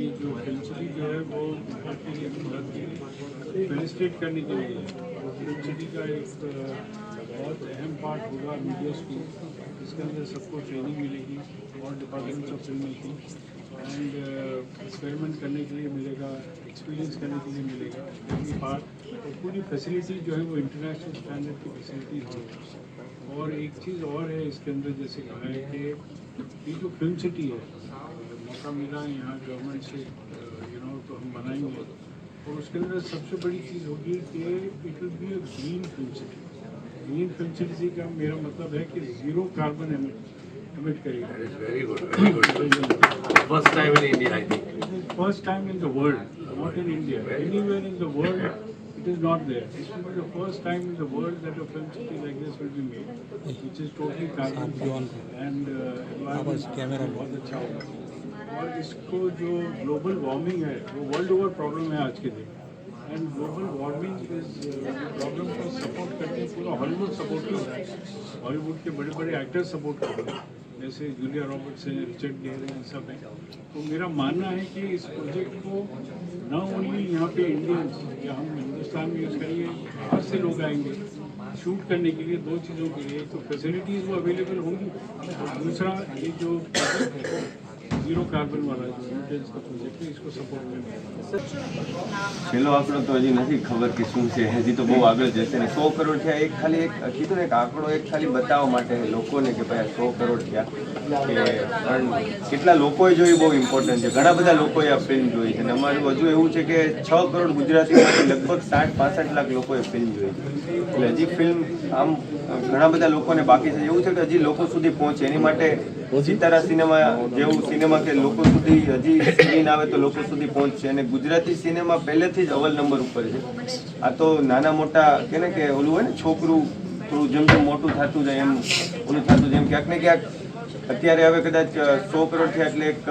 جو الیکٹرسٹی جو ہے وہ کے لیے کرنے کے لیے الیکٹرسٹی کا ایک بہت اہم پارٹ ہوگا میڈیاز کو اس کے اندر سب کو ٹریننگ ملے گی اور ڈپارٹمنٹ آف فلم کی اینڈ ایکسپیریمنٹ کرنے کے لیے ملے گا ایکسپیرینس کرنے کے لیے ملے گا پارٹ اور پوری فیسلٹی جو ہے وہ انٹرنیشنل اسٹینڈرڈ کی فیسلٹی ہے۔ اور ایک چیز اور ہے اس کے اندر جیسے کہا ہے کہ یہ جو فلم سٹی ہے موقع ملا یہاں گورنمنٹ سے یو نو تو ہم بنائیں گے۔ اور اس کے اندر سب سے بڑی چیز ہوگی کہ اٹ ول بی اے گرین فلم سٹی گرین فلم سٹی کا میرا مطلب ہے کہ زیرو کاربن ایمٹ کرے گا۔ فرسٹ ٹائم ان انڈیا فرسٹ ٹائم ان دا ورلڈ ناٹ ان انڈیا اینی ویئر ان دا ورلڈ It is not there. This will be the first time in the world that a film city like this will be made, which is totally carbon and uh, environment. for the child. اور اس کو جو گلوبل وارمنگ ہے وہ ورلڈ اوور پرابلم ہے آج کے دن اینڈ گلوبل وارمنگ پرابلم کو سپورٹ کرتے ہیں پورا ہالی ووڈ سپورٹ کر رہا ہے ہالی ووڈ کے بڑے بڑے ایکٹر سپورٹ کر رہے ہیں جیسے جولیا رابرٹس ہیں رچرڈ گیئر ہیں، سب ہیں۔ تو میرا ماننا ہے کہ اس پروجیکٹ کو نہ اونلی یہاں پہ انڈینس یا ہم ہندوستان میں یوز کریں گے، باہر سے لوگ آئیں گے شوٹ کرنے کے لیے دو چیزوں کے لیے۔ تو فیسلٹیز وہ اویلیبل ہوں گی۔ دوسرا، یہ جو پروجیکٹ ہے project है इसको support करना છેલ્લો આંકડો તો હજી નથી ખબર કે શું છે હજી તો બહુ આગળ જશે ને સો કરોડ થયા એક ખાલી એક કીધું ને એક આંકડો એક ખાલી બતાવવા માટે લોકોને કે ભાઈ આ સો કરોડ થયા કે પણ કેટલા લોકોએ જોઈ બહુ ઇમ્પોર્ટન્ટ છે ઘણા બધા લોકોએ આ ફિલ્મ જોઈ છે અને અમારું હજુ એવું છે કે છ કરોડ ગુજરાતીમાંથી લગભગ સાઠ પાસઠ લાખ લોકોએ ફિલ્મ જોઈ છે એટલે હજી ફિલ્મ આમ ઘણા બધા લોકોને બાકી છે એવું છે કે હજી લોકો સુધી પહોંચે એની માટે સિતારા સિનેમા જેવું સિનેમા કે લોકો સુધી હજી સ્ક્રીન આવે તો લોકો સુધી પહોંચશે. અને ગુજરાતી સિનેમા પહેલેથી જ અવલ નંબર ઉપર છે. આ તો નાના મોટા કે ને કે ઓલું હોય ને, છોકરું થોડું જેમ જેમ મોટું થતું જાય એમ ઓલું થતું જાય. એમ ક્યાંક ને ક્યાંક અત્યારે હવે કદાચ સો કરોડ થયા એટલે એક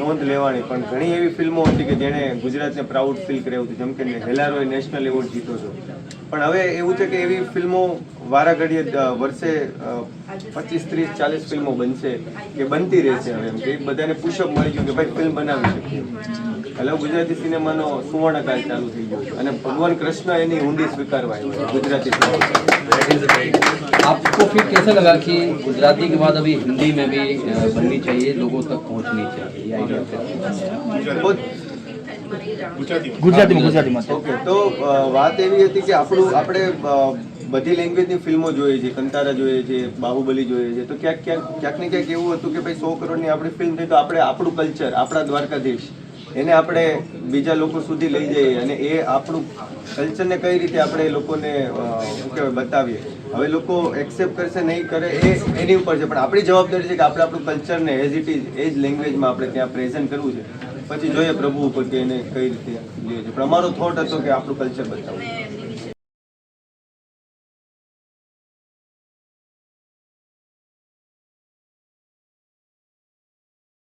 નોંધ લેવાની, પણ ઘણી એવી ફિલ્મો હતી કે જેણે ગુજરાતને પ્રાઉડ ફીલ કરાવ્યું હતું, જેમ કે હેલારોએ નેશનલ એવોર્ડ જીતો હતો. પણ હવે એવું છે કે એવી ફિલ્મો વારાઘડીએ વર્ષે પચીસ, ત્રીસ, ચાલીસ ફિલ્મો બનશે કે બનતી રહેશે હવે એમ. કે બધાને પુશઅપ મળી ગયું કે ભાઈ ફિલ્મ બનાવી શકીએ. એટલે હવે ગુજરાતી સિનેમાનો સુવર્ણકાળ ચાલુ થઈ ગયો છે અને ભગવાન કૃષ્ણ એની ઊંડી સ્વીકારવા આવ્યો છે Gujarati cinema That is right. आपको फिर कैसा लगा कि गुजराती के बाद अभी हिंदी में भी अ, बननी चाहिए लोगों तक पहुंचनी चाहिए ये आइडिया બહુ ગુજરાતીમાં ગુજરાતીમાં ઓકે તો અ, વાત એવી હતી કે આપણું આપણે અ, બધી લેંગ્વેજની ફિલ્મો જોઈએ છે કંતારા જોઈએ છે બાહુબલી જોઈએ છે તો ક્યાંક ક્યાંક ક્યાંક ને ક્યાંક એવું હતું કે ભાઈ સો કરોડની આપણી ફિલ્મ થઈ તો આપણે આપણું કલ્ચર આપણા દ્વારકાધીશ એને આપણે બીજા લોકો સુધી લઈ જઈએ અને એ આપણું કલ્ચરને કઈ રીતે આપણે લોકોને શું કહેવાય, બતાવીએ. હવે લોકો એક્સેપ્ટ કરશે, નહીં કરે, એ એની ઉપર છે. પણ આપણી જવાબદારી છે કે આપણે આપણું કલ્ચરને એઝ ઇટ ઇઝ એ જ લેંગ્વેજમાં આપણે ત્યાં પ્રેઝન્ટ કરવું છે. પછી જોઈએ પ્રભુ ઉપર કે એને કઈ રીતે લઈએ છે. પણ અમારો થોટ હતો કે આપણું કલ્ચર બતાવવું.